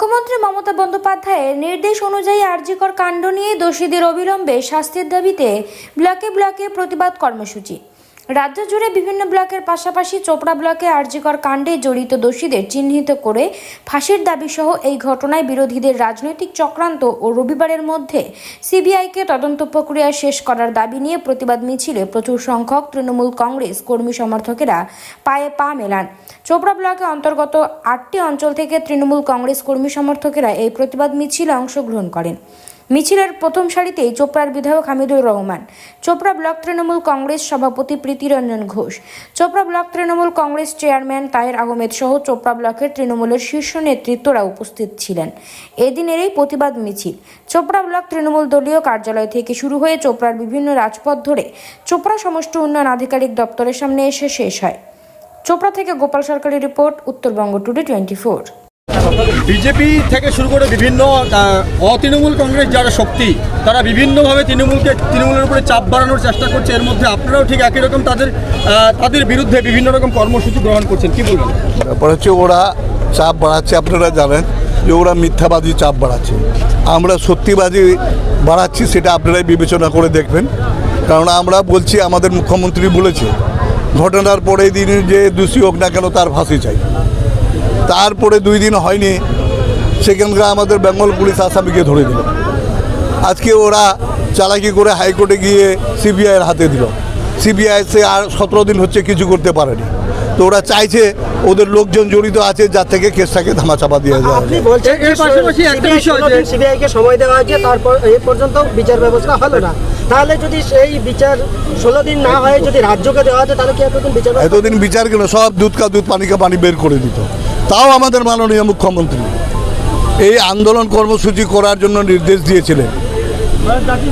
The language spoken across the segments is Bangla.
মুখ্যমন্ত্রী মমতা বন্দ্যোপাধ্যায়ের নির্দেশ অনুযায়ী আরজিকর কাণ্ড নিয়ে দোষীদের অবিলম্বে শাস্তির দাবিতে ব্লকে ব্লকে প্রতিবাদ কর্মসূচি। রাজ্য জুড়ে বিভিন্ন ব্লকের পাশাপাশি চোপড়া ব্লকে আরজিকর কাণ্ডে জড়িত দোষীদের চিহ্নিত করে ফাঁসির দাবি সহ এই ঘটনায় বিরোধীদের রাজনৈতিক চক্রান্ত ও রবিবারের মধ্যে সিবিআইকে তদন্ত প্রক্রিয়া শেষ করার দাবি নিয়ে প্রতিবাদ মিছিলে প্রচুর সংখ্যক তৃণমূল কংগ্রেস কর্মী সমর্থকেরা পায়ে পা মেলান। চোপড়া ব্লকে অন্তর্গত আটটি অঞ্চল থেকে তৃণমূল কংগ্রেস কর্মী সমর্থকেরা এই প্রতিবাদ মিছিলে অংশগ্রহণ করেন। মিছিলের প্রথম সারিতেই চোপড়ার বিধায়ক হামিদুর রহমান, চোপড়া ব্লক তৃণমূল কংগ্রেস সভাপতি প্রীতিরঞ্জন ঘোষ, চোপড়া ব্লক তৃণমূল কংগ্রেস চেয়ারম্যান তাহের আহমেদ সহ চোপড়া ব্লকের তৃণমূলের শীর্ষ নেতৃত্বরা উপস্থিত ছিলেন। এদিনের এই প্রতিবাদ মিছিল। চোপড়া ব্লক তৃণমূল দলীয় কার্যালয় থেকে শুরু হয়ে চোপড়ার বিভিন্ন রাজপথ ধরে চোপড়া সমষ্টি উন্নয়ন আধিকারিক দপ্তরের সামনে এসে শেষ হয়। চোপড়া থেকে গোপাল সরকারের report, Uttarbanga today twenty four. BJP থেকে শুরু করে বিভিন্ন অতৃণমূল কংগ্রেস যারা শক্তি, তারা বিভিন্নভাবে তৃণমূলকে, তৃণমূলের উপরে চাপ বাড়ানোর চেষ্টা করছে। এর মধ্যে আপনারাও ঠিক একই রকম তাদের তাদের বিরুদ্ধে বিভিন্ন রকম কর্মসূচি গ্রহণ করছেন। কি বলবেন? ব্যাপার হচ্ছে ওরা চাপ বাড়াচ্ছে, আপনারা জানেন যে ওরা মিথ্যাবাদী চাপ বাড়াচ্ছে। আমরা সত্যিবাদী বাড়াচ্ছি সেটা আপনারাই বিবেচনা করে দেখবেন। কারণ আমরা বলছি, আমাদের মুখ্যমন্ত্রী বলেছে, ঘটনার পরে দিন যে দোষী হোক না কেন তার ফাঁসি চাই। তারপরে দুই দিন হয়নি সেখানকার আমাদের বেঙ্গল পুলিশ আসামিকে ধরে দিল। আজকে ওরা চালাকি করে হাইকোর্টে গিয়ে সিবিআইয়ের হাতে দিল। সিবিআই সে আর সতেরো দিন হচ্ছে কিছু করতে পারেনি। তো ওরা চাইছে ওদের লোকজন জড়িত আছে যার থেকে কেসটাকে ধামাচাপা দিয়ে যায়। আপনি বলছেন এর পাশাপাশি একটা বিষয় যে- সিবিআইকে সময় দেওয়া হয়েছে তারপর এ পর্যন্ত বিচার ব্যবস্থা হলো না। তাহলে যদি সেই বিচার ষোলো দিন না হয় যদি রাজ্যকে দেওয়া হতো তাহলে কি এতদিন বিচার এতদিন বিচার কেন সব দুধ কা দুধ পানি কা পানি বের করে দিত। তাও আমাদের মাননীয় মুখ্যমন্ত্রী। এই আন্দোলন কর্মসূচি করার জন্য নির্দেশ দিয়েছিলেন।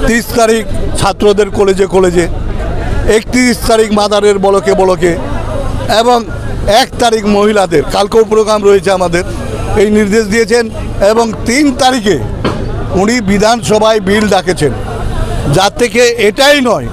তিরিশ তারিখ ছাত্রদের কলেজে কলেজে, একত্রিশ তারিখ মাদারের বলকে বলকে, এবং এক তারিখ মহিলাদের, কালকেও প্রোগ্রাম রয়েছে আমাদের, এই নির্দেশ দিয়েছেন, এবং তিন তারিখে উনি বিধানসভায় বিল ডাকেছেন। যার থেকে এটাই নয়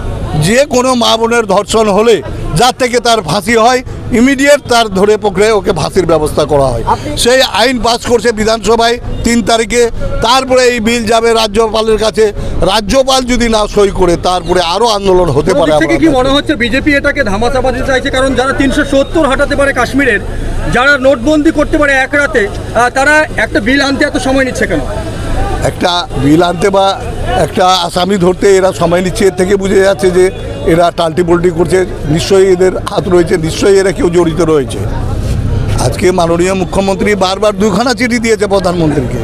যে কোনো মা বোনের ধর্ষণ হলে যার থেকে তার ফাঁসি হয় ইমিডিয়েট তার ধরে পকড়ে ওকে ফাঁসির ব্যবস্থা করা হয়। সেই আইন পাস করছে বিধানসভায় তিন তারিখে। তারপরে এই বিল যাবে রাজ্যপালের কাছে। রাজ্যপাল যদি না সই করে তারপরে আরও আন্দোলন হতে পারে কি মনে হচ্ছে বিজেপি এটাকে ধামাচাপা দিতে চাইছে? কারণ যারা তিনশো সত্তর হাঁটাতে পারে কাশ্মীরের যারা নোটবন্দি করতে পারে এক রাতে তারা একটা বিল আনতে এত সময় নিচ্ছে কেন? একটা বিল আনতে বা একটা আসামি ধরতে এরা সময় নিচ্ছে, এর থেকে বুঝে যাচ্ছে যে এরা টাল্টি পোল্টি করছে। নিশ্চয়ই এদের হাত রয়েছে, নিশ্চয়ই এরা কেউ জড়িত রয়েছে। আজকে মাননীয় মুখ্যমন্ত্রী বারবার দুখানা চিঠি দিয়েছে প্রধানমন্ত্রীকে,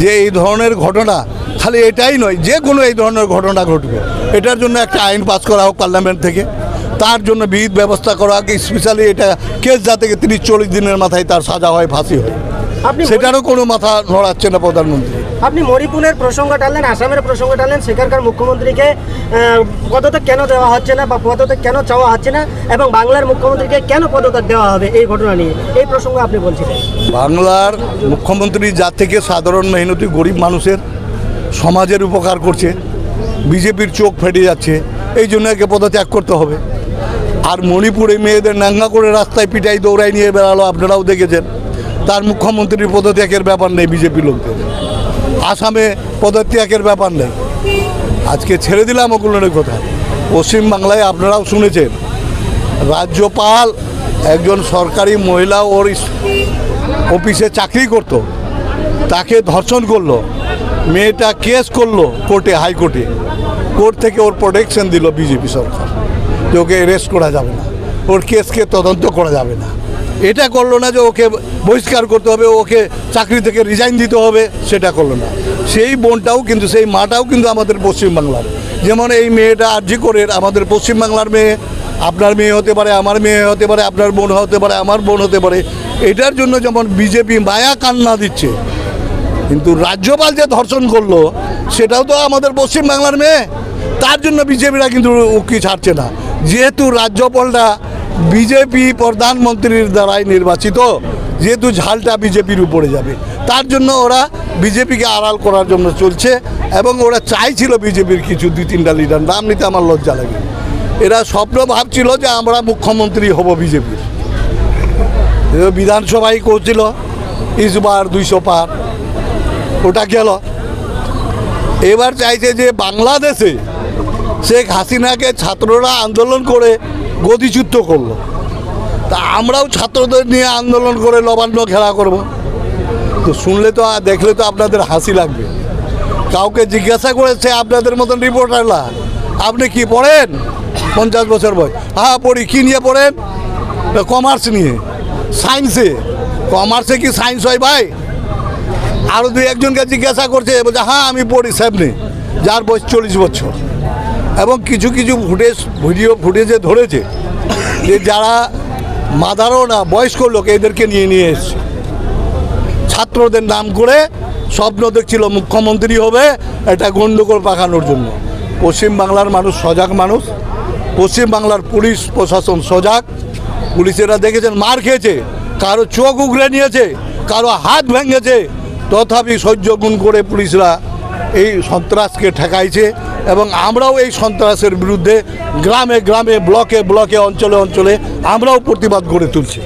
যে এই ধরনের ঘটনা, খালি এটাই নয়, যে কোনো এই ধরনের ঘটনা ঘটবে। এটার জন্য একটা আইন পাস করা হোক পার্লামেন্ট থেকে, তার জন্য বিহিত ব্যবস্থা করা হোক, স্পেশালি এটা কেস যাতে তিরিশ চল্লিশ দিনের মাথায় তার সাজা হয়, ফাঁসি হয়। সেটারও কোনো মাথা নড়াচ্ছে না প্রধানমন্ত্রী। আপনি মণিপুরের প্রসঙ্গ টানলেন আসামের প্রসঙ্গ টানলেন সেখানকার মুখ্যমন্ত্রীকে পদত্যাগ কেন দেওয়া হচ্ছে না বা পদত্যাগ কেন চাওয়া হচ্ছে না এবং বাংলার মুখ্যমন্ত্রীকে কেন পদত্যাগ দেওয়া হবে এই ঘটনা নিয়ে? এই প্রসঙ্গ আপনি বলছিলেন। বাংলার মুখ্যমন্ত্রী যার থেকে সাধারণ মেহনতি গরিব মানুষের সমাজের উপকার করছে বিজেপির চোখ ফেটে যাচ্ছে এই জন্য একে পদত্যাগ করতে হবে। আর মণিপুরে মেয়েদের নাঙ্গা করে রাস্তায় পিটাই দৌড়াই নিয়ে বেড়ালো আপনারাও দেখেছেন। তার মুখ্যমন্ত্রীর পদত্যাগের ব্যাপার নেই বিজেপি লোকদের। আসামে পদত্যাগের ব্যাপার নেই। আজকে ছেড়ে দিলাম ওগুলোর কথা। পশ্চিমবাংলায় আপনারাও শুনেছেন, রাজ্যপাল একজন সরকারি মহিলা ওর অফিসে চাকরি করত। তাকে ধর্ষণ করল। মেয়েটা কেস করল কোর্টে, হাইকোর্টে। কোর্ট থেকে ওর প্রোটেকশন দিল বিজেপি সরকার যে ওকে অ্যারেস্ট করা যাবে না। ওর কেসকে তদন্ত করা যাবে না। এটা করল না যে ওকে বহিষ্কার করতে হবে, ওকে চাকরি থেকে রিজাইন দিতে হবে, সেটা করল না। সেই বোনটাও কিন্তু, সেই মাটাও কিন্তু আমাদের পশ্চিমবাংলার। যেমন এই মেয়েটা আর্জি করে আমাদের পশ্চিমবাংলার মেয়ে, আপনার মেয়ে হতে পারে, আমার মেয়ে হতে পারে, আপনার বোন হতে পারে, আমার বোন হতে পারে, এটার জন্য যেমন বিজেপি মায়া কান্না দিচ্ছে, কিন্তু রাজ্যপাল যে ধর্ষণ করল, সেটাও তো আমাদের পশ্চিমবাংলার মেয়ে। তার জন্য বিজেপিরা কিন্তু উকি ছাড়ছে না। যেহেতু রাজ্যপালটা বিজেপি প্রধানমন্ত্রীর দ্বারাই নির্বাচিত, যেহেতু ঝালটা বিজেপির উপরে যাবে। তার জন্য ওরা বিজেপিকে আড়াল করার জন্য চলছে এবং ওরা চাইছিল বিজেপির কিছু দুই তিনটা লিডার নাম নিতে আমার লজ্জা লাগে। এরা স্বপ্ন ভাবছিল যে আমরা মুখ্যমন্ত্রী হব বিজেপির। বিধানসভায় করছিল ইসবার দুইশো পার, ওটা গেল। এবার চাইছে যে বাংলাদেশে শেখ হাসিনাকে ছাত্ররা আন্দোলন করে গদিচ্যুত করল। তা আমরাও ছাত্রদের নিয়ে আন্দোলন করে নবান্ন খেলা করব। তো শুনলে তো আর দেখলে তো আপনাদের হাসি লাগবে। কাউকে জিজ্ঞাসা করেছে আপনাদের মতন রিপোর্টাররা আপনি কি পড়েন? পঞ্চাশ বছর বয়স। হ্যাঁ পড়ি। কী নিয়ে পড়েন? কমার্স নিয়ে। সায়েন্সে কমার্সে কি সায়েন্স হয় ভাই? আরও দুই একজনকে জিজ্ঞাসা করছে, বলছে হ্যাঁ আমি পড়ি সামনে যার বয়স চল্লিশ বছর। এবং কিছু কিছু ফুটেজ, ভিডিও ফুটেজে ধরেছে যে যারা মাদারও না, বয়স্ক লোক এদেরকে নিয়ে নিয়ে এসছে। ছাত্রদের নাম করে স্বপ্ন দেখছিল মুখ্যমন্ত্রী হবে, এটা গণ্ডগোল পাকানোর জন্য। পশ্চিম বাংলার মানুষ সজাগ মানুষ, পশ্চিম বাংলার পুলিশ প্রশাসন সজাগ। পুলিশেরা দেখেছেন, মার খেয়েছে, কারও চোখ উগড়ে নিয়েছে, কারও হাত ভেঙেছে। তথাপি সহ্য গুণ করে পুলিশরা এই সন্ত্রাসকে ঠেকাইছে। এবং আমরাও এই সন্ত্রাসের বিরুদ্ধে গ্রামে গ্রামে, ব্লকে ব্লকে, অঞ্চলে অঞ্চলে আমরাও প্রতিবাদ গড়ে তুলছি।